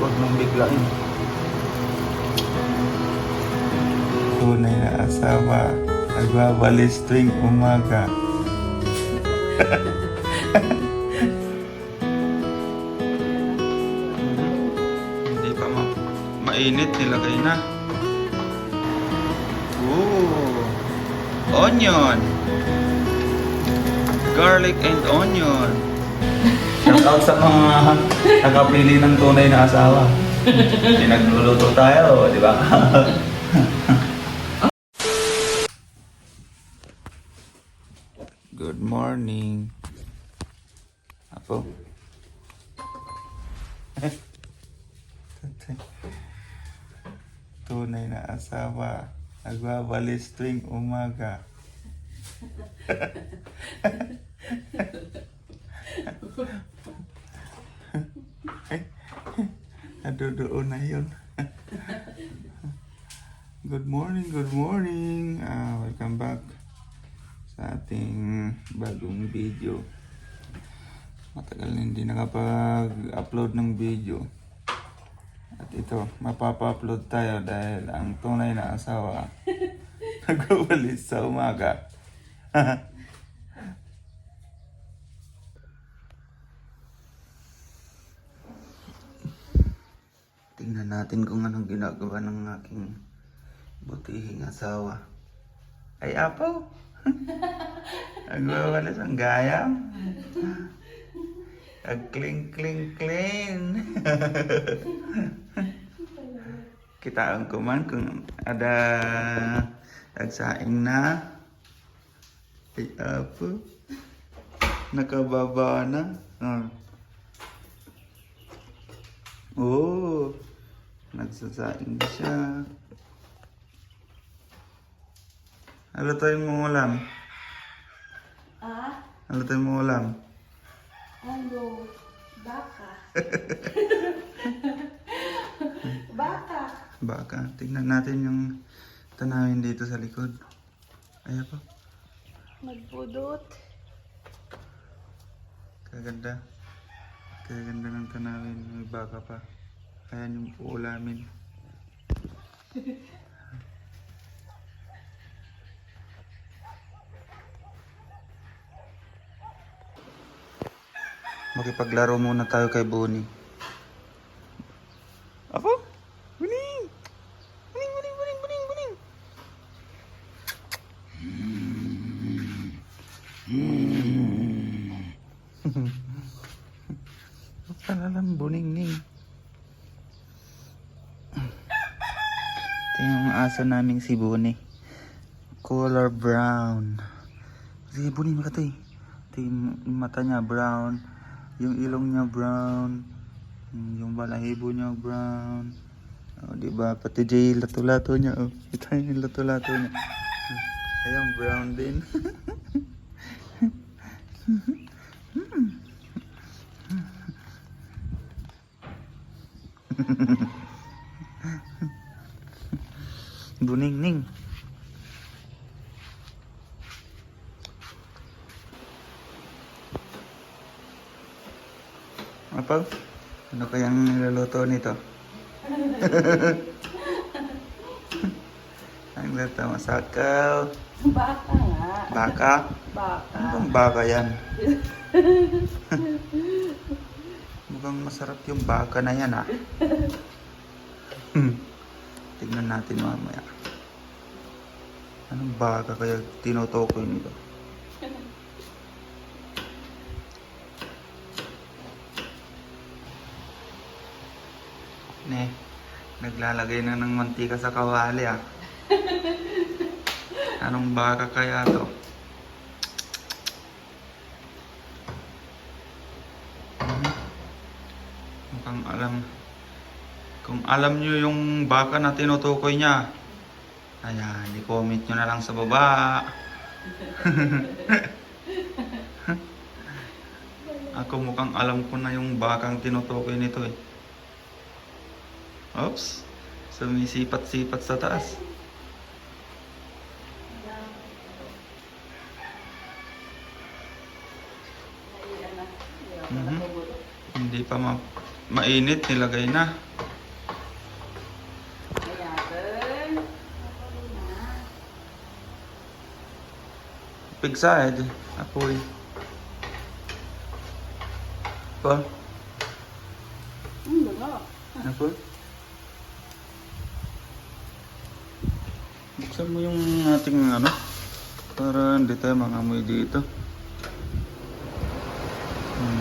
Huwag mong biglain. Tunay na asawa. Nagwawalis tuwing umaga. Hindi pa ma mainit, nilagay na. Ooh, onion. Garlic and onion. Shout out sa mga nakapili ng tunay na asawa. Pinagluluto tayo, di ba? Good morning. Apo. Tunay na asawa. Nagwawalis tuwing umaga. Nadudoon na yun. good morning, good morning. Ah, welcome back sa ating bagong video. Matagal na hindi nakapag-upload ng video. At ito, mapapa-upload tayo dahil ang tunay na asawa nagwawalis sa umaga. Tingnan natin kung anong ginagawa ng aking butihing asawa. Ay, Apo! Nagwawalis ang gayam. Ang cling cling. Kitaan ko man kung ada nagsaing na. Ay, Apo. Nakababa na. Ah. Oo. Nagsasaing na siya. Ano tayo mo ulam? Ah, Ano tayo mo ulam? ano? Baka. Baka. Baka. Tingnan natin yung tanawin dito sa likod. Ayan po. Magpudot. Kaganda. Kaganda ng tanawin. May baka pa. Ayan yung uulamin. Makipaglaro muna tayo kay Bonnie. Apo? Buning! Aso naming si Bonnie. Color brown. Sige, Bonnie, makatoy. Ito yung mata niya brown. Yung ilong niya brown. Yung balahibo niya brown. Oh, di ba? Pati Jay, lato-lato niya. Oh. Ito yung lato-lato niya. Ayan, brown din. Buning-ning. Apaw, ano kayang niluluto nito? Ang lata masakaw. Baka nga. Baka? Baka. Ano bang baka yan? Mukhang masarap yung baka na yan ah. Hmm. Tignan natin mamaya. Anong baka kaya tinutukoy nito? Ne, naglalagay na ng mantika sa kawali ah. Anong baka kaya to? Mhm. Mukhang alam. Kung alam nyo yung baka na tinutukoy niya, ayan, i-comment nyo na lang sa baba. Ako mukhang alam ko na yung bakang tinutukoy nito eh. Oops. Sumisipat-sipat sa taas. Mhm. Hindi pa ma mainit, nilagay na. Kaya, girl. Nakulo na. Pig side, apoy. Pa, Hmm, bango. apoy. Buksan mo yung ating ano, para hindi tayo mangamoy dito. Hmm.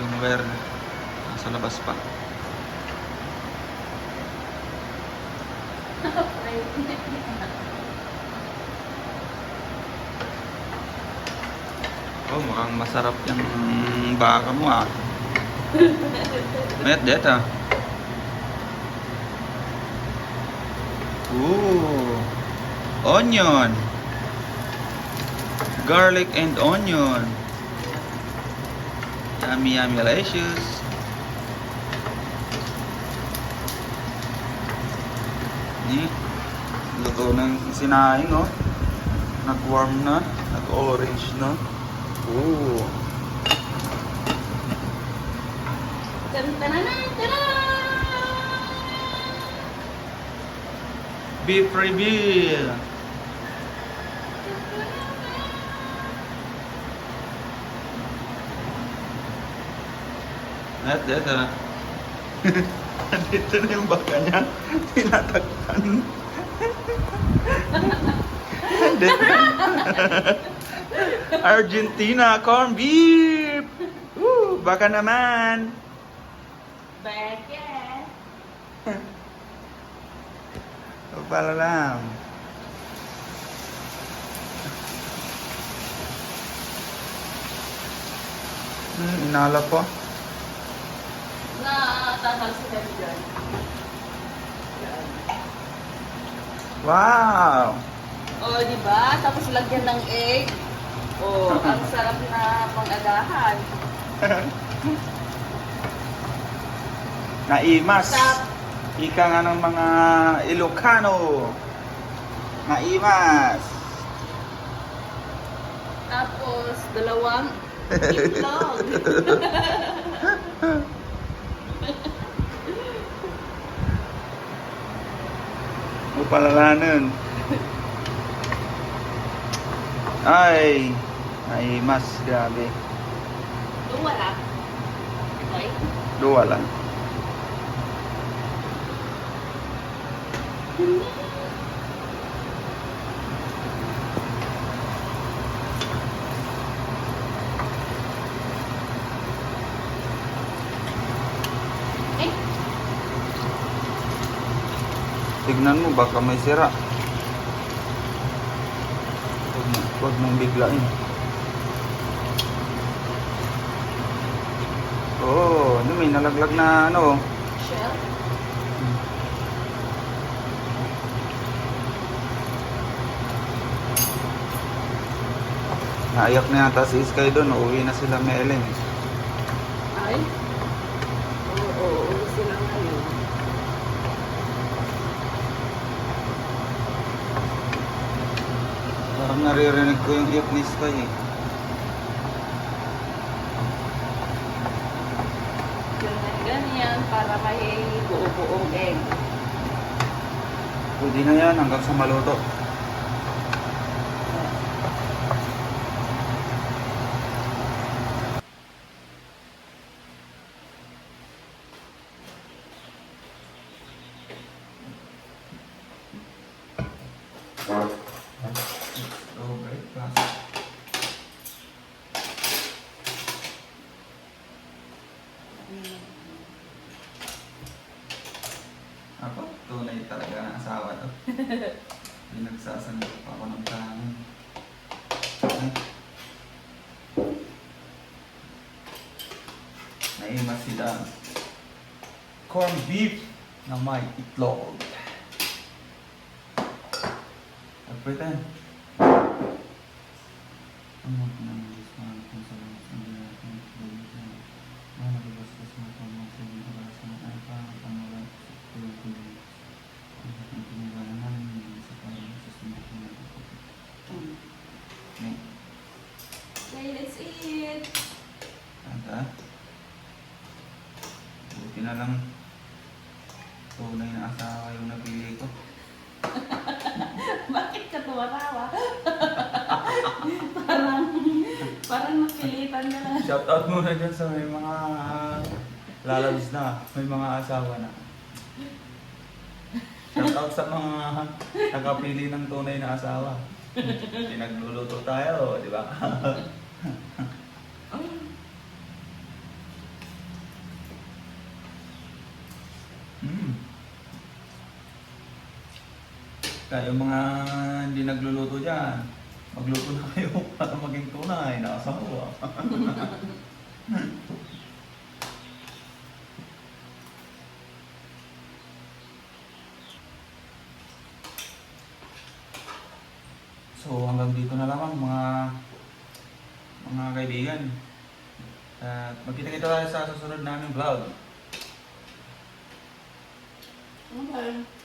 Yung wire, nasa labas pa. Oh, mukhang masarap yung baka mo ah. Met det ah. Ooh. Onion. Garlic and onion. Yummy, yummy, delicious. Ni, luto ng sinaing oh. Nag-warm na, nag-orange na. Ooh. Beef reveal. Net, net, ah. Dito na yung baka niya. Tinatakpan. Argentina corn beef. Woo, baka naman. Beke. O pala lang. Hmm, inala po. Na tatalsikan dyan. Yan. Wow! Oh, di ba? Tapos lagyan ng egg. Oh, ang sarap na pang-agahan. Naimas. Ika nga ng mga Ilocano. Naimas. Tapos, dalawang itlog. O palalanan. Ay, naimas. Grabe. Doon wala. Okay? Dua lang. Eh, Tignan mo, baka may sira. Huwag mo, huwag mong biglain. Oo, oh, ano may nalaglag na ano. shell. Naiyak na yata si Sky doon. Uuwi na sila may Ellen. Ay. Oo, oo, oo, sila ngayon. Parang naririnig ko yung ni Sky eh. Ganyan, ganyan, para may buo-buong egg. Pwede na yan hanggang sa maluto. Go breakfast. Ako, tunay talaga ang asawa to. Pinagsasanggol pa ako ng kanin. Ay. Naimas sila. Corn beef na may itlog. Agpitan. Ang maliit. Aga. Buti na lang. Tunay na asawa yung nabili ko. Bakit ka tumatawa? parang, parang napilitan ka lang. Shout out muna dyan sa may mga ah, lalabs na, may mga asawa na. Shout out sa mga nakapili ng tunay na asawa. Pinagluluto tayo, di ba? Kaya mga hindi nagluluto dyan, magluto na kayo para maging tunay na asawa. So hanggang dito na lamang mga mga kaibigan. At magkita-kita tayo sa susunod naming vlog. Okay.